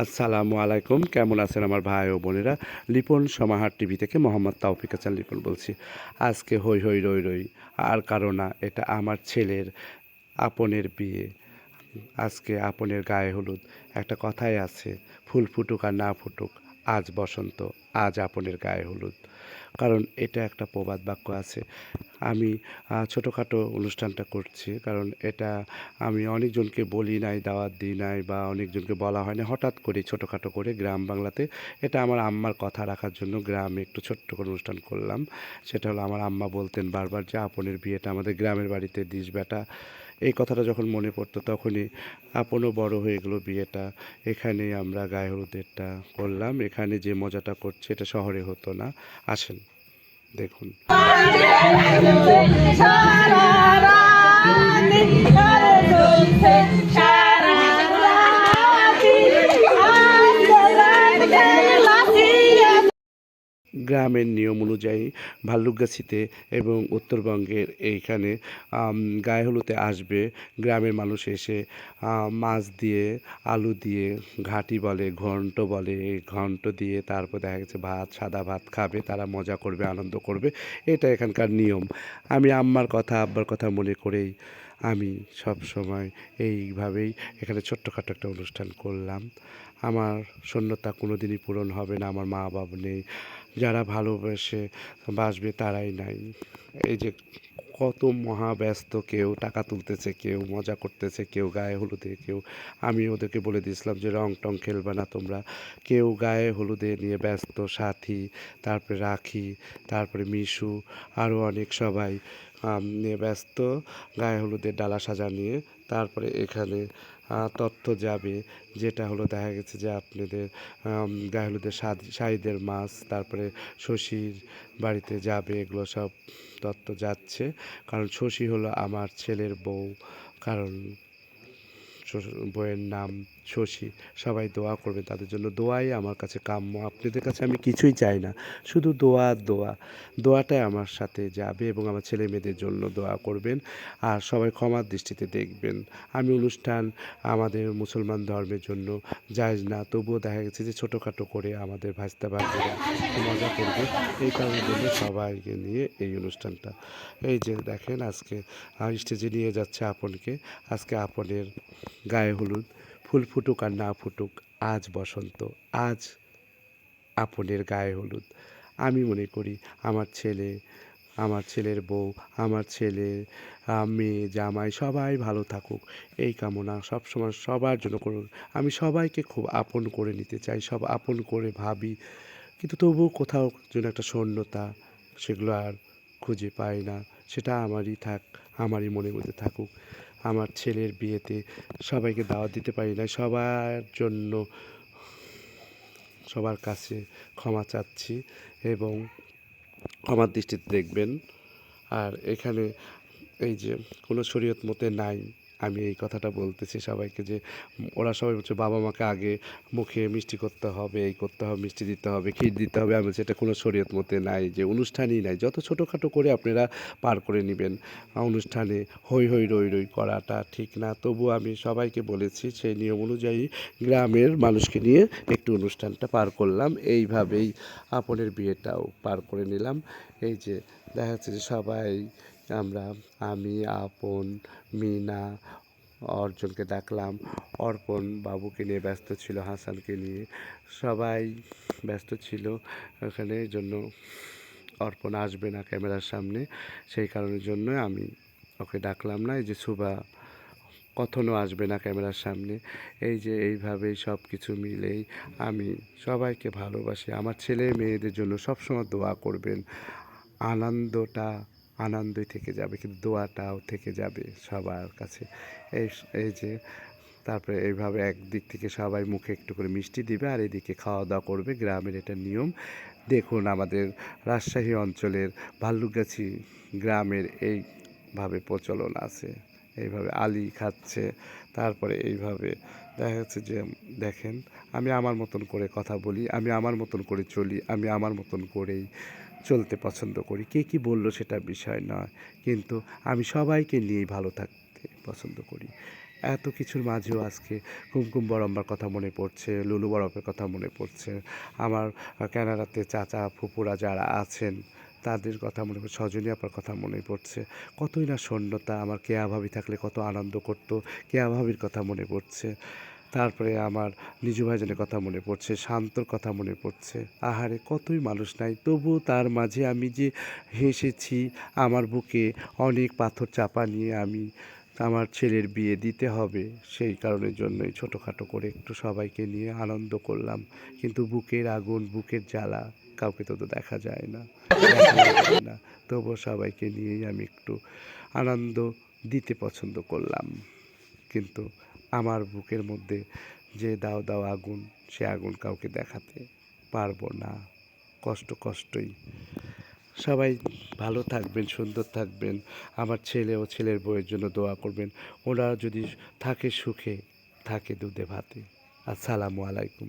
আসসালামু আলাইকুম। কেমন আছেন আমার ভাই ও বোনেরা? লিপন সমাহার টিভি থেকে মোহাম্মদ তাওফিক হাসান লিপন বলছি। আজকে হই হই রই রই, আর কারও না, এটা আমার ছেলের আপনের বিয়ে। আজকে আপনের গায়ে হলুদ, একটা কথাই আছে, ফুল ফুটুক আর না ফুটুক, আজ বসন্ত, আজ আপনের গায়ে হলুদ। কারণ এটা একটা প্রবাদ বাক্য আছে। আমি ছোটোখাটো অনুষ্ঠানটা করছি, কারণ এটা আমি অনেকজনকে বলি নাই, দাওয়াত দিই নাই বা অনেকজনকে বলা হয় না হঠাৎ করে ছোটোখাটো করে গ্রাম বাংলাতে এটা আমার আম্মার কথা রাখার জন্য গ্রামে একটু ছোট্ট করে অনুষ্ঠান করলাম। সেটা হলো আমার আম্মা বলতেন বারবার যে, আপনের বিয়েটা আমাদের গ্রামের বাড়িতে দিস বেটা। এই কথাটা যখন মনে পড়তো তখনই আপনও বড় হয়ে গেলো বিয়েটা। এখানে আমরা গায়ে হলুদেরটা করলাম। এখানে যে মজাটা করছে এটা শহরে হতো না। আসেন, দেখুন। সারা গ্রামের নিয়ম অনুযায়ী ভাল্লুকগাছিতে এবং উত্তরবঙ্গের এইখানে গায়ে হলুদে আসবে। গ্রামের মানুষ এসে মাছ দিয়ে, আলু দিয়ে, ঘাটি বলে, ঘন্ট বলে, ঘন্ট দিয়ে তারপর দেখা গেছে ভাত, সাদা ভাত খাবে, তারা মজা করবে, আনন্দ করবে। এটা এখানকার নিয়ম। আমি আম্মার কথা, আব্বার কথা মনে করেই আমি সব সময় এইভাবেই এখানে ছোট্টখাটো একটা অনুষ্ঠান করলাম। আমার শূন্যতা কোনো দিনই পূরণ হবে না, আমার মা বাবা নেই, যারা ভালোবেসে বাসবে তারাই নাই। এই যে কত মহা ব্যস্ত কেউ, টাকা তুলতেছে কেউ, মজা করতেছে কেউ, গায়ে হলুদে কেউ, আমি ওদেরকে বলে দিয়েছিলাম যে রং টং খেলবে না তোমরা। কেউ গায়ে হলুদে নিয়ে ব্যস্ত, সাথী, তারপরে রাখি, তারপরে মিশু আরও অনেক সবাই ব্যস্ত, গায়ে হলুদের ডালা সাজা নিয়ে তারপরে এখানে তথ্য যাবে, যেটা হলো দেখা গেছে যে আপনাদের গায়ে হলুদের শাহিদের মাছ, তারপরে শশীর বাড়িতে যাবে, এগুলো সব তত্ত্ব যাচ্ছে। কারণ শশী হলো আমার ছেলের বউ, কারণ বউয়ের নাম শশী, সবাই দোয়া করবে তাদের জন্য। দোয়াই আমার কাছে কাম্য। আপনাদের কাছে আমি কিছুই চাই না। শুধু দোয়া দোয়া। দোয়াটাই আমার সাথে যাবে এবং আমার ছেলে মেয়েদের জন্য দোয়া করবেন। আর সবাই ক্ষমার দৃষ্টিতে দেখবেন। আমি অনুষ্ঠান আমাদের মুসলমান ধর্মের জন্য যায় না। তবুও দেখা গেছে যে ছোটোখাটো করে আমাদের ভাজতে ভাজতেরা মজা করবে। এই কারণের জন্য সবাইকে নিয়ে এই অনুষ্ঠানটা। এই যে দেখেন আজকে স্টেজে নিয়ে যাচ্ছে আপনকে। আজকে আপনের গায়ে হলুদ। ফুল ফুটুক আর না ফুটুক, আজ বসন্ত, আজ আপনের গায়ে হলুদ। আমি মনে করি আমার ছেলে, আমার ছেলের বউ, আমার ছেলে মেয়ে, জামাই সবাই ভালো থাকুক। এই কামনা সবসময় সবার জন্য করুক আমি সবাইকে খুব আপন করে নিতে চাই, সব আপন করে ভাবি। কিন্তু তবুও কোথাও যেন একটা শূন্যতা, সেগুলো আর খুঁজে পাই না। সেটা আমারই থাক, আমারই মনের মধ্যে থাকুক। আমার ছেলের বিয়েতে সবাইকে দাওয়াত দিতে পারি না সবার জন্য সবার কাছে ক্ষমা চাচ্ছি এবং ক্ষমার দৃষ্টিতে দেখবেন। আর এখানে এই যে কোনো শরীয়ত মতে নাই। আমি এই কথাটা বলতেছি সবাইকে যে, ওরা সবাই বলছে, বাবা মাকে আগে মুখে মিষ্টি করতে হবে, এই করতে হবে, মিষ্টি দিতে হবে, ক্ষীর দিতে হবে। আমি এটা কোনো শরীয়ত মতে নাই, যে অনুষ্ঠানই নাই। যত ছোটোখাটো করে আপনারা পার করে নেবেন, অনুষ্ঠানে হই হই রই রই করাটা ঠিক না। তবু আমি সবাইকে বলেছি, সেই নিয়ম অনুযায়ী গ্রামের মানুষকে নিয়ে একটু অনুষ্ঠানটা পার করলাম। এইভাবেই আপনের বিয়েটাও পার করে নিলাম। এই যে, দেখা যাচ্ছে যে সবাই আমরা, আমি, আপন, মিনা, অর্জনকে ডাকলাম অর্পণ বাবুকে নিয়ে ব্যস্ত ছিল, হাসানকে নিয়ে। সবাই ব্যস্ত ছিল ওখানে জন্য অর্পণ আসবে না ক্যামেরার সামনে। সেই কারণের জন্য আমি ওকে ডাকলাম না। এই যে সুবা কখনো আসবে না ক্যামেরার সামনে। এই যে এইভাবেই সব কিছু মিলেই আমি সবাইকে ভালোবাসি। আমার ছেলে মেয়েদের জন্য সবসময় দোয়া করবেন। আনন্দটা আনন্দই থেকে যাবে, কিন্তু দোয়াটাও থেকে যাবে সবার কাছে। এই এই যে, তারপরে এইভাবে একদিক থেকে সবাই মুখে একটু করে মিষ্টি দিবে আর এদিকে খাওয়া দাওয়া করবে, গ্রামের এটা নিয়ম। দেখুন আমাদের রাজশাহী অঞ্চলের ভাল্লুকগাছি গ্রামের এইভাবে প্রচলন আছে, এইভাবে আলি খাচ্ছে, তারপরে এইভাবে দেখা যাচ্ছে যে, দেখেন, আমি আমার মতন করে কথা বলি, আমি আমার মতন করে চলি, আমি আমার মতন করেই চলতে পছন্দ করি। কে কী বলল সেটা বিষয় নয়। কিন্তু আমি সবাইকে নিয়েই ভালো থাকতে পছন্দ করি। এত কিছুর মাঝেও আজকে কুমকুম বরম্বার কথা মনে পড়ছে, লুলু বরফের কথা মনে পড়ছে। আমার ক্যানাডাতে চাচা ফুপুরা যারা আছেন, তাদের কথা মনে পড়ছে সজনী আপার কথা মনে পড়ছে। কতই না শূন্যতা আমার কেয়া ভাবি থাকলে কত আনন্দ করতো, কেয়া ভাবির কথা মনে পড়ছে। তারপরে আমার নিজু ভাইজানের কথা মনে পড়ছে, শান্তর কথা মনে পড়ছে। আহারে, কতই মানুষ নাই। তবুও তার মাঝে আমি যে হেসেছি, আমার বুকে অনেক পাথর চাপা নিয়ে আমি আমার ছেলের বিয়ে দিতে হবে, সেই কারণের জন্যই ছোটোখাটো করে একটু সবাইকে নিয়ে আনন্দ করলাম। কিন্তু বুকের আগুন, বুকের জ্বালা কাউকে তো দেখা যায় না না। তবুও সবাইকে নিয়েই আমি একটু আনন্দ দিতে পছন্দ করলাম। কিন্তু আমার বুকের মধ্যে যে দাও দাও আগুন, সে আগুন কাউকে দেখাতে পারব না। কষ্ট কষ্টই। সবাই ভালো থাকবেন, সুন্দর থাকবেন। আমার ছেলে ও ছেলের বইয়ের জন্য দোয়া করবেন। ওরা যদি থাকে সুখে, থাকে দুধে ভাতে। আসসালামু আলাইকুম।